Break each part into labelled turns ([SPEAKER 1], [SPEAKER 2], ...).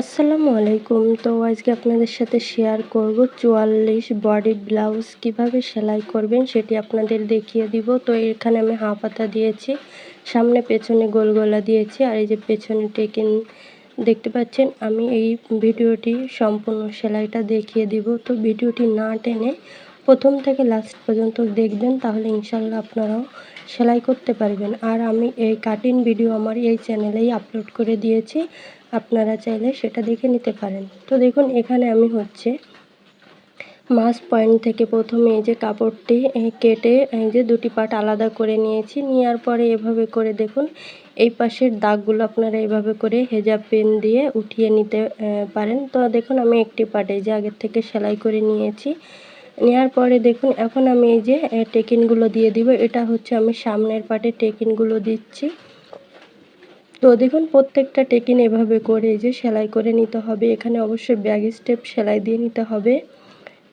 [SPEAKER 1] আসসালামু আলাইকুম। তো আজকে আপনাদের সাথে শেয়ার করব চুয়াল্লিশ বডি ব্লাউজ কীভাবে সেলাই করবেন সেটি আপনাদের দেখিয়ে দিব। তো এখানে আমি হাফ হাতা দিয়েছি, সামনে পেছনে গোল গলা দিয়েছি আর এই যে পেছনে টেকিন দেখতে পাচ্ছেন আমি এই ভিডিওটি সম্পূর্ণ সেলাইটা দেখিয়ে দিব। তো ভিডিওটি না টেনে প্রথম থেকে লাস্ট পর্যন্ত দেখবেন তাহলে ইনশাল্লাহ আপনারাও সেলাই করতে পারবেন। আর আমি এই কাটিং ভিডিও আমার এই চ্যানেলেই আপলোড করে দিয়েছি। আপনারা চাইলে সেটা দেখে নিতে পারেন। তো দেখুন, এখানে আমি হচ্ছে মাস পয়েন্ট থেকে প্রথমে এই যে কাপড়টি কেটে এই যে দুটি পাট আলাদা করে নিয়েছি। নেওয়ার পরে এভাবে করে দেখুন, এই পাশের দাগগুলো আপনারা এভাবে করে হেজাব পেন দিয়ে উঠিয়ে নিতে পারেন। তো দেখুন, আমি একটি পাট যে আগের থেকে সেলাই করে নিয়েছি। নেওয়ার পরে দেখুন, এখন আমি এই যে টেকিনগুলো দিয়ে দিব। এটা হচ্ছে আমি সামনের পাটে টেকিনগুলো দিচ্ছি। তো দেখুন, প্রত্যেকটা টেকিন এভাবে করে যে সেলাই করে নিতে হবে। এখানে অবশ্যই ব্যাগ স্টেপ সেলাই দিয়ে নিতে হবে।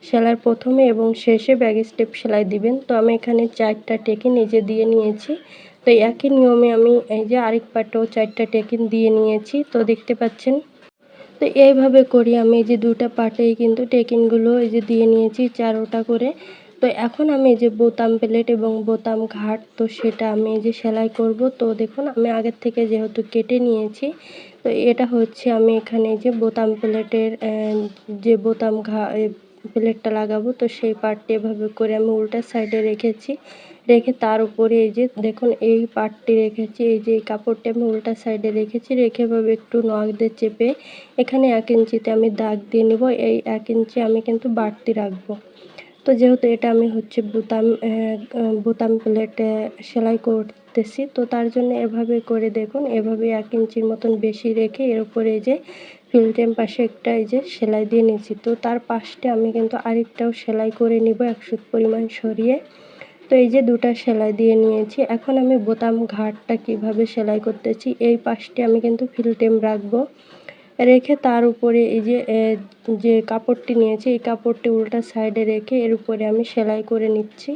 [SPEAKER 1] সেলাইয়ের প্রথমে এবং শেষে ব্যাগ স্টেপ সেলাই দিবেন। তো আমি এখানে চারটা টেকিন এই যে দিয়ে নিয়েছি। তো একই নিয়মে আমি এই যে আরেক পাটেও চারটা টেকিন দিয়ে নিয়েছি। তো দেখতে পাচ্ছেন? তো এইভাবে করি আমি। এই যে দুটা পাটেই কিন্তু টেকিনগুলো এই যে দিয়ে নিয়েছি চারোটা করে। তো এখন আমি যে বোতাম প্লেট এবং বোতাম ঘাট, তো সেটা আমি যে সেলাই করব। তো দেখুন, আমি আগের থেকে যেহেতু কেটে নিয়েছি, তো এটা হচ্ছে আমি এখানে যে বোতাম প্লেটের যে বোতাম ঘা প্লেটটা লাগাবো, তো সেই পার্টটি এভাবে করে আমি উল্টা সাইডে রেখেছি। রেখে তার উপরে এই যে দেখুন, এই পার্টটি রেখেছি, এই যে এই কাপড়টি আমি উল্টা সাইডে রেখেছি, রেখে এভাবে একটু নখ দিয়ে চেপে এখানে এক ইঞ্চিতে আমি দাগ দিয়ে নেব, এই এক ইঞ্চি আমি কিন্তু বাড়তি রাখব। তো যেহেতু এটা আমি হচ্ছে বোতাম বোতাম প্লেটে সেলাই করতেছি, তো তার জন্য এভাবে করে দেখুন, এভাবে এক ইঞ্চির মতন বেশি রেখে এর উপরে যে ফিল্টেম পাশে একটা এই যে সেলাই দিয়ে নিয়েছি। তো তার পাশটা আমি কিন্তু আরেকটাও সেলাই করে নিব একশো পরিমাণ সরিয়ে। তো এই যে দুটা সেলাই দিয়ে নিয়েছি। এখন আমি বোতাম ঘাটটা কীভাবে সেলাই করতেছি, এই পাশটি আমি কিন্তু ফিল্টেম রাখব। রেখে তার উপরে এই যে যে কাপড়টি নিয়েছি, এই কাপড়টি উল্টা সাইডে রেখে এর উপরে আমি সেলাই করে নিচ্ছি।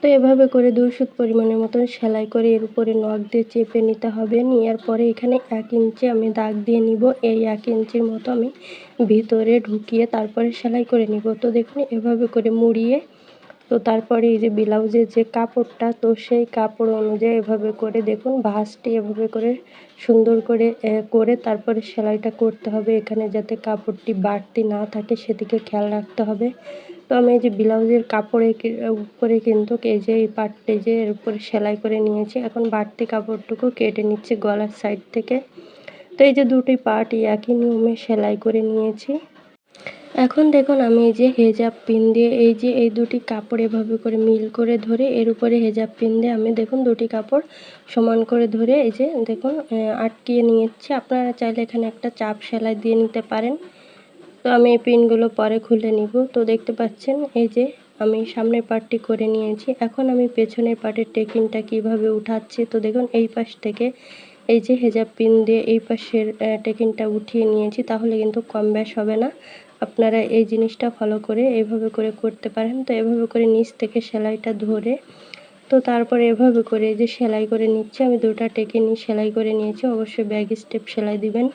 [SPEAKER 1] তো এভাবে করে দুই সুত পরিমাণের মতন সেলাই করে এর উপরে নখ দিয়ে চেপে নিতে হবে। নেওয়ার পরে এখানে এক ইঞ্চি আমি দাগ দিয়ে নিব। এই এক ইঞ্চির মতো আমি ভিতরে ঢুকিয়ে তারপরে সেলাই করে নিব। তো দেখুন, এভাবে করে মুড়িয়ে তো তারপরে এই যে ব্লাউজের যে কাপড়টা, তো সেই কাপড় অনুযায়ী এভাবে করে দেখুন, ভাঁজটি এভাবে করে সুন্দর করে করে তারপরে সেলাইটা করতে হবে এখানে যাতে কাপড়টি বাড়তি না থাকে, সেদিকে খেয়াল রাখতে হবে। তো আমি এই যে ব্লাউজের কাপড়ের উপরে কিন্তু এই যে এই পাটটি যে এর উপরে সেলাই করে নিয়েছি, এখন বাড়তি কাপড়টুকু কেটে নিচ্ছি গলার সাইড থেকে। তো এই যে দুটি পার্ট একই নিয়মে সেলাই করে নিয়েছি। এখন দেখুন, আমি এই যে হেজাব পিন দিয়ে এই যে এই দুটি কাপড় এভাবে করে মিল করে ধরে এর উপরে হেজাব পিন দিয়ে আমি দেখুন দুটি কাপড় সমান করে ধরে এই যে দেখুন আটকিয়ে নিয়েছি। আপনারা চাইলে এখানে একটা চাপ সেলাই দিয়ে নিতে পারেন। তো আমি এই পিনগুলো পরে খুলে নিব। তো দেখতে পাচ্ছেন, এই যে আমি সামনের পার্টটি করে নিয়েছি। এখন আমি পেছনের পার্টের টেকিংটা কীভাবে উঠাচ্ছি? তো দেখুন, এই পাশ থেকে এই যে হেজাব পিন দিয়ে এই পাশের টেকিংটা উঠিয়ে নিয়েছি। তাহলে কিন্তু কম ব্যাস হবে না। আপনারা এই জিনিসটা ফলো করে এভাবে করে করতে পারেন। তো এভাবে করে নিচ থেকে সেলাইটা ধরে, তো তারপরে এভাবে করে যে সেলাই করে নিচ্ছি, আমি দুটা টেকে নিয়ে সেলাই করে নিয়েছি, অবশ্যই ব্যাগ স্টেপ সেলাই দিবেন।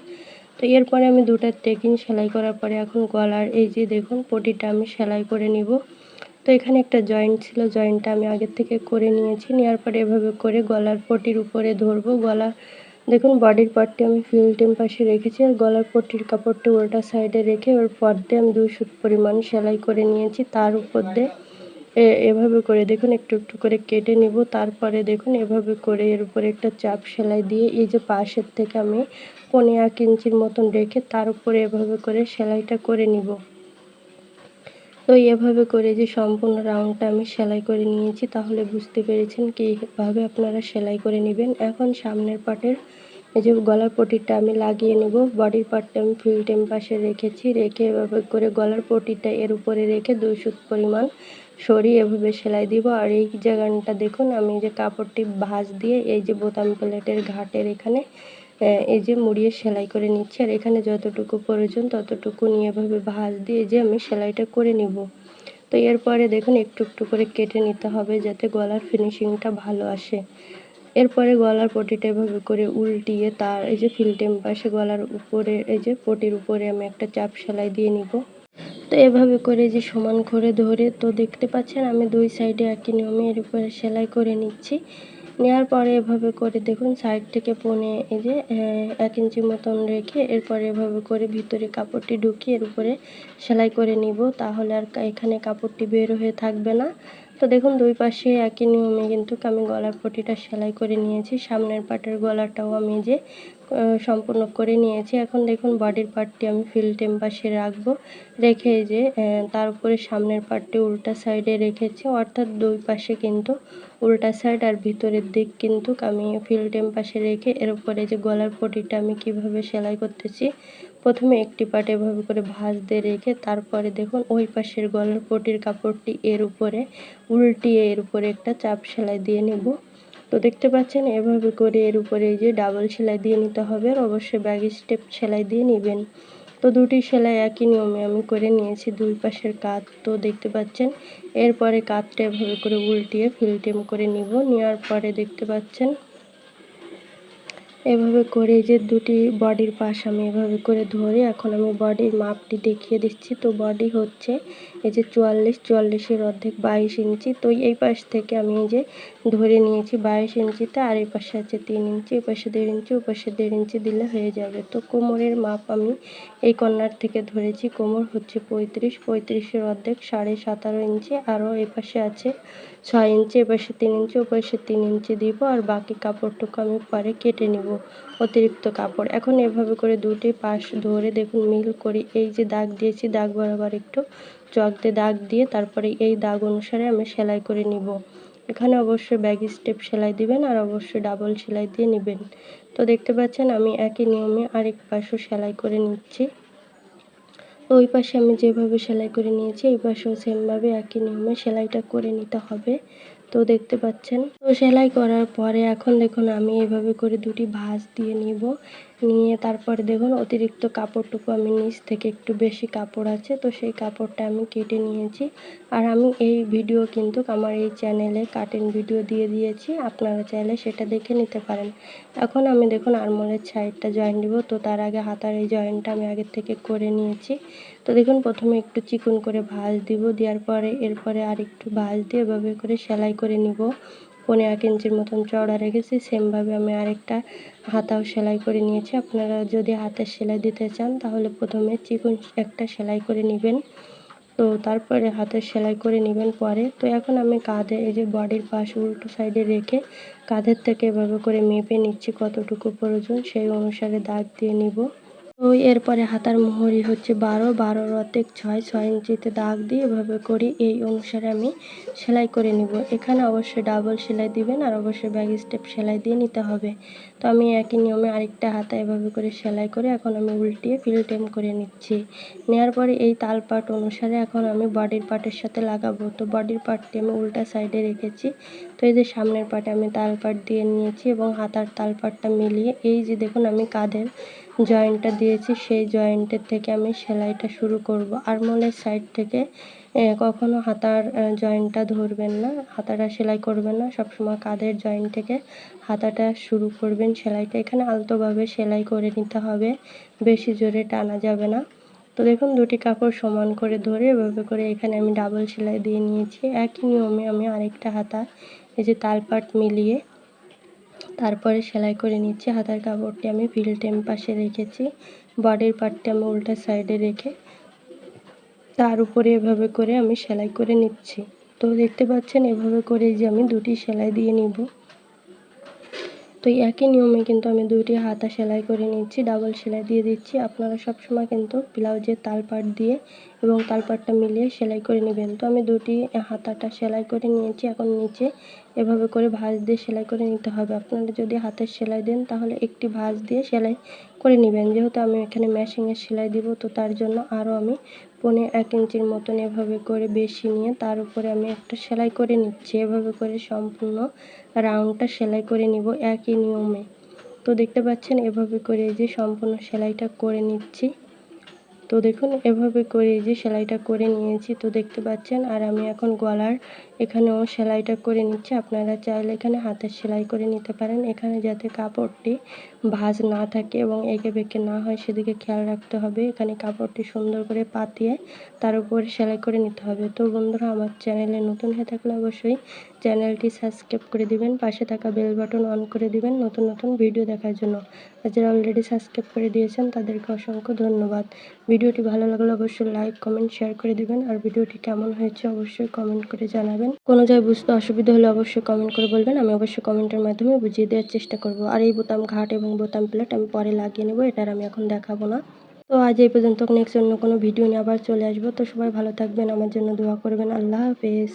[SPEAKER 1] তো এরপরে আমি দুটা টেকিং সেলাই করার পরে এখন গলার এই যে দেখুন পটিটা আমি সেলাই করে নিব। তো এখানে একটা জয়েন্ট ছিল জয়েন্টটা আমি আগের থেকে করে নিয়েছি, নেওয়ার পরে এভাবে করে গলার পটির উপরে ধরবো। গলা দেখুন বডির পার্টটি আমি ফিল্টেম পাশে রেখেছি আর গলার পট্টির কাপড়টি উল্টা সাইডে রেখে ওর পর দিয়ে আমি দুই সুত পরিমাণ সেলাই করে নিয়েছি। তার উপর দিয়ে এভাবে করে দেখুন, একটু একটু করে কেটে নিব। তারপরে দেখুন, এভাবে করে এর উপরে একটা চাপ সেলাই দিয়ে এই যে পাশের থেকে আমি পনে এক ইঞ্চির মতন রেখে তার উপরে এভাবে করে সেলাইটা করে নিব। তো এভাবে করে যে সম্পূর্ণ রাউন্ডটা আমি সেলাই করে নিয়েছি, তাহলে বুঝতে পেরেছেন কীভাবে আপনারা সেলাই করে নেবেন। এখন সামনের পাটের এই যে গলার পটিটা আমি লাগিয়ে নেব। বডির পার্টটা আমি ফিল্টেম পাশে রেখেছি। রেখে এভাবে করে গলার পটিটা এর উপরে রেখে দুই সুত পরিমাণ সরিয়ে এভাবে সেলাই দিব। আর এই জায়গাটা দেখুন, আমি যে কাপড়টি ভাঁজ দিয়ে এই যে বোতাম প্লেটের ঘাটের এখানে এই যে মুড়িয়ে সেলাই করে নিচ্ছি, আর এখানে যতটুকু প্রয়োজন ততটুকু নিয়ে এভাবে ভাঁজ দিয়ে যে আমি সেলাইটা করে নিব। তো এরপরে দেখুন, একটু একটু করে কেটে নিতে হবে যাতে গলার ফিনিশিংটা ভালো আসে। এরপরে গলার পটিটা এভাবে করে উল্টিয়ে তার এই যে ফিল্টেম পাশে গলার উপরে, এই যে পটির উপরে আমি একটা চাপ সেলাই দিয়ে নিব। তো এভাবে করে যে সমান করে ধরে, তো দেখতে পাচ্ছেন আমি দুই সাইডে একই নিয়মে এর উপরে সেলাই করে নিচ্ছি। নেওয়ার পরে এভাবে করে দেখুন সাইড থেকে পনে এই যে এক ইঞ্চি মতন রেখে এরপরে এভাবে করে ভিতরে কাপড়টি ঢুকিয়ে এর উপরে সেলাই করে নিব। তাহলে আর এখানে কাপড়টি বের হয়ে থাকবে না। তো দেখুন, দুই পাশে একই নিয়মে কিন্তু আমি গলার পটিটা সেলাই করে নিয়েছি। সামনের পাটের গলাটাও আমি যে সম্পূর্ণ করে নিয়েছি। এখন দেখুন, বডির পার্টটি আমি ফিল্টেম টেম্পাসে রাখব। রেখে যে তার উপরে সামনের পার্টটি উল্টা সাইডে রেখেছি। অর্থাৎ দুই পাশে কিন্তু উল্টা সাইড আর ভিতরের দিক কিন্তু আমি ফিল্টেম টেম্পাসে রেখে এর উপরে যে গলার পটিটা আমি কীভাবে সেলাই করতেছি প্রথমে একটি পাট এভাবে করে ভাঁজ দিয়ে রেখে তারপরে দেখুন ওই পাশের গলার পটির কাপড়টি এর উপরে, উল্টিয়ে এর উপরে একটা চাপ সেলাই দিয়ে নেব। তো দেখতে পাচ্ছেন এভাবে করে এর উপরে এই যে ডাবল সেলাই দিয়ে নিতে হবে আর অবশ্যই ব্যাগ স্টেপ সেলাই দিয়ে নেবেন। তো দুটি সেলাই একই নিয়মে আমি করে নিয়েছি, দুই পাশের কাত তো দেখতে পাচ্ছেন। এরপরে কাতটা এভাবে করে উল্টিয়ে ফিল্টেম করে নিব, নেওয়ার পরে দেখতে পাচ্ছেন এভাবে করে যে দুটি বডির পাশ আমি এভাবে করে ধরে এখন আমি বডির মাপটি দেখিয়ে দিচ্ছি। তো বডি হচ্ছে এই যে চুয়াল্লিশ, চুয়াল্লিশের অর্ধেক বাইশ ইঞ্চি। তো এই পাশ থেকে আমি এই যে ধরে নিয়েছি বাইশ ইঞ্চিতে আর এই পাশে আছে তিন ইঞ্চি, এই পাশে দেড় ইঞ্চি ও পাশে দেড় ইঞ্চি দিলে হয়ে যাবে। তো কোমরের মাপ আমি এই কর্নার থেকে ধরেছি, কোমর হচ্ছে পঁয়ত্রিশ, পঁয়ত্রিশের অর্ধেক সাড়ে সতেরো ইঞ্চি। আরও এই পাশে আছে ছয় ইঞ্চি এপাশে তিন ইঞ্চি ওপাশে তিন ইঞ্চি দিব আর বাকি কাপড়টুকু আমি পরে কেটে নিব। অতিরিক্ত কাপড়। এখন এভাবে করে দুটি পাশ ধরে দেখুন, মিল করি এই যে দাগ দিয়েছি, দাগ বরাবর একটু চক দিয়ে দাগ দিয়ে তারপরে এই দাগ অনুসারে আমি সেলাই করে নিব। এখানে অবশ্যই ব্যাগ স্টেপ সেলাই দিবেন আর অবশ্যই ডাবল সেলাই দিয়ে নেবেন। তো দেখতে পাচ্ছেন, আমি একই নিয়মে আরেক পাশও সেলাই করে নিচ্ছি। ওই পাশে আমি যেভাবে সেলাই করে নিয়েছি, এই পাশেও সেমভাবে একই নিয়মে সেলাইটা করে নিতে হবে। তো দেখতে পাচ্ছেন। তো সেলাই করার পরে এখন দেখুন আমি এভাবে করে দুটি ভাঁজ দিয়ে নিব। নিয়ে তারপরে দেখুন অতিরিক্ত কাপড়টুকু আমি নিচ থেকে একটু বেশি কাপড় আছে, তো সেই কাপড়টা আমি কেটে নিয়েছি। আর আমি এই ভিডিও কিন্তু আমার এই চ্যানেলে কাটিং ভিডিও দিয়ে দিয়েছি, আপনারা চাইলে সেটা দেখে নিতে পারেন। এখন আমি দেখুন আরমোলের সাইডটা জয়েন দিব তো তার আগে হাতার এই জয়েন্টটা আমি আগের থেকে করে নিয়েছি। তো দেখুন প্রথমে একটু চিকন করে ভাঁজ দিব, দেওয়ার পরে এরপরে আর একটু ভাঁজ দিয়ে এভাবে করে সেলাই করে নিব। পনেরো এক ইঞ্চির মতন চওড়া রেখেছি। সেমভাবে আমি আরেকটা হাতাও সেলাই করে নিয়েছি। আপনারা যদি হাতের সেলাই দিতে চান, তাহলে প্রথমে চিকন একটা সেলাই করে নেবেন। তো তারপরে হাতের সেলাই করে নেবেন পরে। তো এখন আমি কাঁধে এই যে বডির পাশ উল্টো সাইডে রেখে কাঁধের থেকে এভাবে করে মেপে নিচ্ছি কতটুকু প্রয়োজন, সেই অনুসারে দাগ দিয়ে নিব। তো এরপরে হাতার মোহরি হচ্ছে বারো বারো অর্ধেক ছয় ছয় ইঞ্চিতে দাগ দিয়ে এভাবে করি এই অনুসারে আমি সেলাই করে নিব। এখানে অবশ্যই ডাবল সেলাই দিবেন আর অবশ্যই ব্যাগ স্টেপ সেলাই দিয়ে নিতে হবে। তো আমি একই নিয়মে আরেকটা হাতা এভাবে করে সেলাই করে এখন আমি উল্টিয়ে ফিলটেম করে নিচ্ছি। নেওয়ার পরে এই তাল পাট অনুসারে এখন আমি বডির পার্টের সাথে লাগাবো। তো বডির পার্টটি আমি উল্টা সাইডে রেখেছি। তো এই যে সামনের পাটে আমি তাল পাট দিয়ে নিয়েছি এবং হাতার তাল পাটটা মিলিয়ে এই যে দেখুন আমি কাঁধের জয়েন্টটা দিয়েছি, সেই জয়েন্টের থেকে আমি সেলাইটা শুরু করব। আরমোলের সাইড থেকে কখনো হাতার জয়েন্টটা ধরবেন না, হাতাটা সেলাই করবেন না, সবসময় কাঁধের জয়েন্ট থেকে হাতাটা শুরু করবেন সেলাইটা। এখানে আলতোভাবে সেলাই করে নিতে হবে, বেশি জোরে টানা যাবে না। তো দেখুন, দুটি কাপড় সমান করে ধরে এভাবে করে এখানে আমি ডাবল সেলাই দিয়ে নিয়েছি। একই নিয়মে আমি আরেকটা হাতা, এই যে তালপাট মিলিয়ে তারপরে সেলাই করে নিচ্ছি। হাতার কাপড়টি আমি ফিল টেম পাশে রেখেছি। বডির পার্টটি আমি উল্টা সাইডে রেখে তার উপরে এভাবে করে আমি সেলাই করে নিচ্ছি। তো দেখতে পাচ্ছেন, এভাবে করে যে আমি দুটি সেলাই দিয়ে নিব। তো একই নিয়মে কিন্তু আমি দুটি হাতা সেলাই করে নিচ্ছি ডাবল সেলাই দিয়ে দিচ্ছি। আপনারা সবসময় কিন্তু ব্লাউজের তালপাট দিয়ে এবং তালপাটটা মিলিয়ে সেলাই করে নেবেন। তো আমি দুটি হাতাটা সেলাই করে নিয়েছি, এখন নিচে এভাবে করে ভাঁজ দিয়ে সেলাই করে নিতে হবে। আপনারা যদি হাতের সেলাই দেন তাহলে একটি ভাঁজ দিয়ে সেলাই করে নেবেন। যেহেতু আমি এখানে মেশিনের সেলাই দিব, তো তার জন্য আরও আমি পনে এক ইঞ্চির মতন এভাবে করে বেশি নিয়ে তার উপরে আমি একটা সেলাই করে নিচ্ছি। এভাবে করে সম্পূর্ণ রাউন্ডটা সেলাই করে নিব একই নিয়মে। তো দেখতে পাচ্ছেন, এভাবে করে যে সম্পূর্ণ সেলাইটা করে নিচ্ছি। তো দেখুন, এভাবে করে যে সেলাইটা করে নিয়েছি, তো দেখতে পাচ্ছেন। আর আমি এখন গলার এখানেও সেলাইটা করে নিচ্ছি। আপনারা চাইলে এখানে হাতের সেলাই করে নিতে পারেন। এখানে যাতে কাপড়টি ভাজ না থাকে এবং এঁকে বেঁকে না হয়, সেদিকে খেয়াল রাখতে হবে। এখানে কাপড়টি সুন্দর করে পাতিয়ে তার উপরে সেলাই করে নিতে হবে। তো বন্ধুরা, আমার চ্যানেলে নতুন হয়ে থাকলে অবশ্যই চ্যানেলটি সাবস্ক্রাইব করে দিবেন, পাশে থাকা বেল বাটন অন করে দিবেন নতুন নতুন ভিডিও দেখার জন্য। যারা অলরেডি সাবস্ক্রাইব করে দিয়েছেন, তাদেরকে অসংখ্য ধন্যবাদ। ভিডিওটি ভালো লাগলে অবশ্যই লাইক কমেন্ট শেয়ার করে দিবেন। আর ভিডিওটি কেমন হয়েছে অবশ্যই কমেন্ট করে জানাবেন। কোনো জায়গায় বুঝতে অসুবিধা হলে অবশ্যই কমেন্ট করে বলবেন। আমি অবশ্যই কমেন্টের মাধ্যমে বুঝিয়ে দেওয়ার চেষ্টা করব। আর এই বোতাম ঘাট এবং বোতাম প্লেট আমি পরে লাগিয়ে নেব, এটার আমি এখন দেখাবো না। তো আজ এই পর্যন্ত নেক্সট অন্য কোনো ভিডিও নিয়ে আবার চলে আসব। তো সবাই ভালো থাকবেন, আমার জন্য দোয়া করবেন। আল্লাহ হাফেজ।